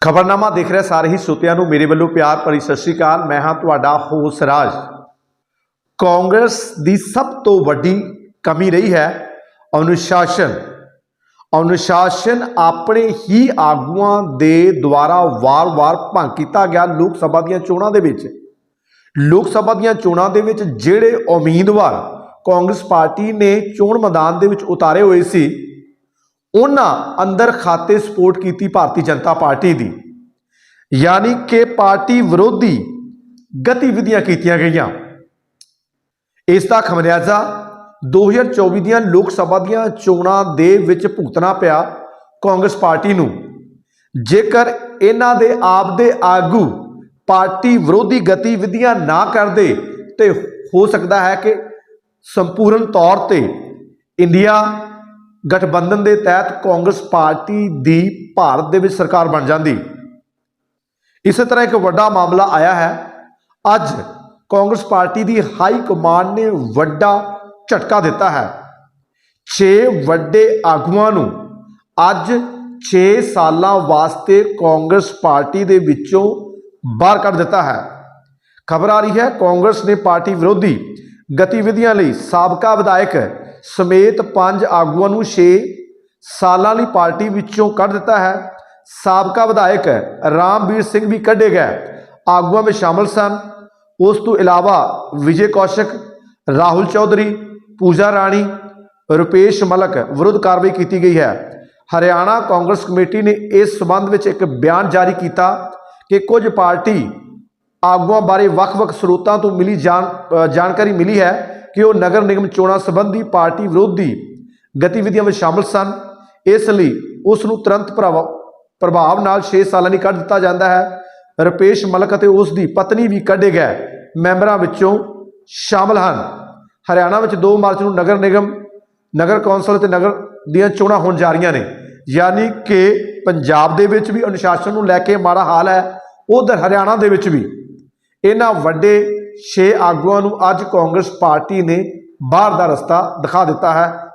ਖਬਰਨਾਮਾ ਦੇਖ ਰਹੇ ਸਾਰੇ ਹੀ ਸੋਤਿਆਂ ਨੂੰ। ਮੇਰੇ ਵੱਲੋਂ ਪਿਆਰ ਭਰੀ ਸਤਿ ਸ਼੍ਰੀ ਅਕਾਲ। ਮੈਂ ਹਾਂ ਤੁਹਾਡਾ ਹੋਸ ਰਾਜ। ਕਾਂਗਰਸ ਦੀ ਸਭ ਤੋਂ ਵੱਡੀ ਕਮੀ ਰਹੀ ਹੈ ਅਨੁਸ਼ਾਸਨ। ਅਨੁਸ਼ਾਸਨ ਆਪਣੇ ਹੀ ਆਗੂਆਂ ਦੇ ਦੁਆਰਾ ਵਾਰ-ਵਾਰ ਭੰਗ ਕੀਤਾ ਗਿਆ ਲੋਕ ਸਭਾ ਦੀਆਂ ਚੋਣਾਂ ਦੇ ਵਿੱਚ। ਲੋਕ ਸਭਾ ਦੀਆਂ ਚੋਣਾਂ ਦੇ ਵਿੱਚ ਜਿਹੜੇ ਉਮੀਦਵਾਰ ਕਾਂਗਰਸ ਪਾਰਟੀ ਨੇ ਚੋਣ ਮੈਦਾਨ ਦੇ ਵਿੱਚ ਉਤਾਰੇ ਹੋਏ ਸੀ ਉਹਨਾਂ ਅੰਦਰ ਖਾਤੇ ਸਪੋਰਟ ਕੀਤੀ ਭਾਰਤੀ ਜਨਤਾ ਪਾਰਟੀ ਦੀ। ਯਾਨੀ ਕਿ ਪਾਰਟੀ ਵਿਰੋਧੀ ਗਤੀਵਿਧੀਆਂ ਕੀਤੀਆਂ ਗਈਆਂ। ਇਸ ਦਾ ਖਮਿਆਜ਼ਾ 2024 ਦੀਆਂ ਲੋਕ ਸਭਾ ਦੀਆਂ ਚੋਣਾਂ ਦੇ ਵਿੱਚ ਭੁਗਤਣਾ ਪਿਆ ਕਾਂਗਰਸ ਪਾਰਟੀ ਨੂੰ। ਜੇਕਰ ਇਹਨਾਂ ਦੇ ਆਪ ਦੇ ਆਗੂ ਪਾਰਟੀ ਵਿਰੋਧੀ ਗਤੀਵਿਧੀਆਂ ਨਾ ਕਰਦੇ ਤੇ ਹੋ ਸਕਦਾ ਹੈ ਕਿ ਸੰਪੂਰਨ ਤੌਰ ਤੇ ਇੰਡੀਆ ਗਠਬੰਧਨ ਦੇ ਤਹਿਤ ਕਾਂਗਰਸ ਪਾਰਟੀ ਦੀ ਭਾਰਤ ਦੇ ਵਿੱਚ ਸਰਕਾਰ ਬਣ ਜਾਂਦੀ। ਇਸੇ ਤਰ੍ਹਾਂ ਇੱਕ ਵੱਡਾ ਮਾਮਲਾ ਆਇਆ ਹੈ। ਅੱਜ ਕਾਂਗਰਸ ਪਾਰਟੀ ਦੀ ਹਾਈ ਕਮਾਂਡ ਨੇ ਵੱਡਾ ਝਟਕਾ ਦਿੱਤਾ ਹੈ। 6 ਵੱਡੇ ਆਗੂਆਂ ਨੂੰ ਅੱਜ 6 ਸਾਲਾਂ ਵਾਸਤੇ ਕਾਂਗਰਸ ਪਾਰਟੀ ਦੇ ਵਿੱਚੋਂ ਬਾਹਰ ਕੱਢ ਦਿੱਤਾ ਹੈ। ਖਬਰ ਆ ਰਹੀ ਹੈ ਕਾਂਗਰਸ ਨੇ ਪਾਰਟੀ ਵਿਰੋਧੀ ਗਤੀਵਿਧੀਆਂ ਲਈ ਸਾਬਕਾ ਵਿਧਾਇਕ ਸਮੇਤ ਪੰਜ ਆਗੂਆਂ ਨੂੰ 6 ਸਾਲਾਂ ਲਈ ਪਾਰਟੀ ਵਿੱਚੋਂ ਕੱਢ ਦਿੱਤਾ ਹੈ। ਸਾਬਕਾ ਵਿਧਾਇਕ ਰਾਮਵੀਰ ਸਿੰਘ ਵੀ ਕੱਢੇ ਗਏ। ਆਗੂਆਂ ਵਿੱਚ ਸ਼ਾਮਲ ਸਨ। ਉਸ ਤੋਂ ਇਲਾਵਾ ਵਿਜੇ ਕੌਸ਼ਕ, ਰਾਹੁਲ ਚੌਧਰੀ, ਪੂਜਾ ਰਾਣੀ, ਰੁਪੇਸ਼ ਮਲਕ ਵਿਰੁੱਧ ਕਾਰਵਾਈ ਕੀਤੀ ਗਈ ਹੈ। ਹਰਿਆਣਾ ਕਾਂਗਰਸ ਕਮੇਟੀ ਨੇ ਇਸ ਸਬੰਧ ਵਿੱਚ ਇੱਕ ਬਿਆਨ ਜਾਰੀ ਕੀਤਾ ਕਿ ਕੁਝ ਪਾਰਟੀ ਆਗੂਆਂ ਬਾਰੇ ਵੱਖ-ਵੱਖ ਸਰੋਤਾਂ ਤੋਂ ਮਿਲੀ ਜਾਣ ਜਾਣਕਾਰੀ ਮਿਲੀ ਹੈ। ਕਿ ਉਹ ਨਗਰ ਨਿਗਮ ਚੋਣਾਂ ਸੰਬੰਧੀ ਪਾਰਟੀ ਵਿਰੋਧੀ ਗਤੀਵਿਧੀਆਂ ਵਿੱਚ ਸ਼ਾਮਲ ਸਨ। ਇਸ ਲਈ ਉਸ ਨੂੰ ਤੁਰੰਤ ਪ੍ਰਭਾਵ ਪ੍ਰਭਾਵ ਨਾਲ 6 ਸਾਲਾਂ ਲਈ ਕੱਢ ਦਿੱਤਾ ਜਾਂਦਾ ਹੈ। ਰੁਪੇਸ਼ ਮਲਕ ਅਤੇ ਉਸ ਦੀ ਪਤਨੀ ਵੀ ਕੱਢੇ ਗਏ ਮੈਂਬਰਾਂ ਵਿੱਚੋਂ ਸ਼ਾਮਲ ਹਨ। ਹਰਿਆਣਾ ਵਿੱਚ 2 ਮਾਰਚ ਨੂੰ ਨਗਰ ਨਿਗਮ, ਨਗਰ ਕੌਂਸਲ ਤੇ ਨਗਰ ਦੀਆਂ ਚੋਣਾਂ ਹੋਣ ਜਾ ਰਹੀਆਂ ਨੇ। ਯਾਨੀ ਕਿ ਪੰਜਾਬ ਦੇ ਵਿੱਚ ਵੀ ਅਨੁਸ਼ਾਸਨ ਨੂੰ ਲੈ ਕੇ ਮਾੜਾ ਹਾਲ ਹੈ। ਉਧਰ ਹਰਿਆਣਾ ਦੇ ਵਿੱਚ ਵੀ। ਇਹਨਾਂ ਵੱਡੇ 6 ਆਗੂਆਂ ਨੂੰ ਅੱਜ ਕਾਂਗਰਸ ਪਾਰਟੀ ਨੇ ਬਾਹਰ ਦਾ ਰਸਤਾ ਦਿਖਾ ਦਿੱਤਾ ਹੈ।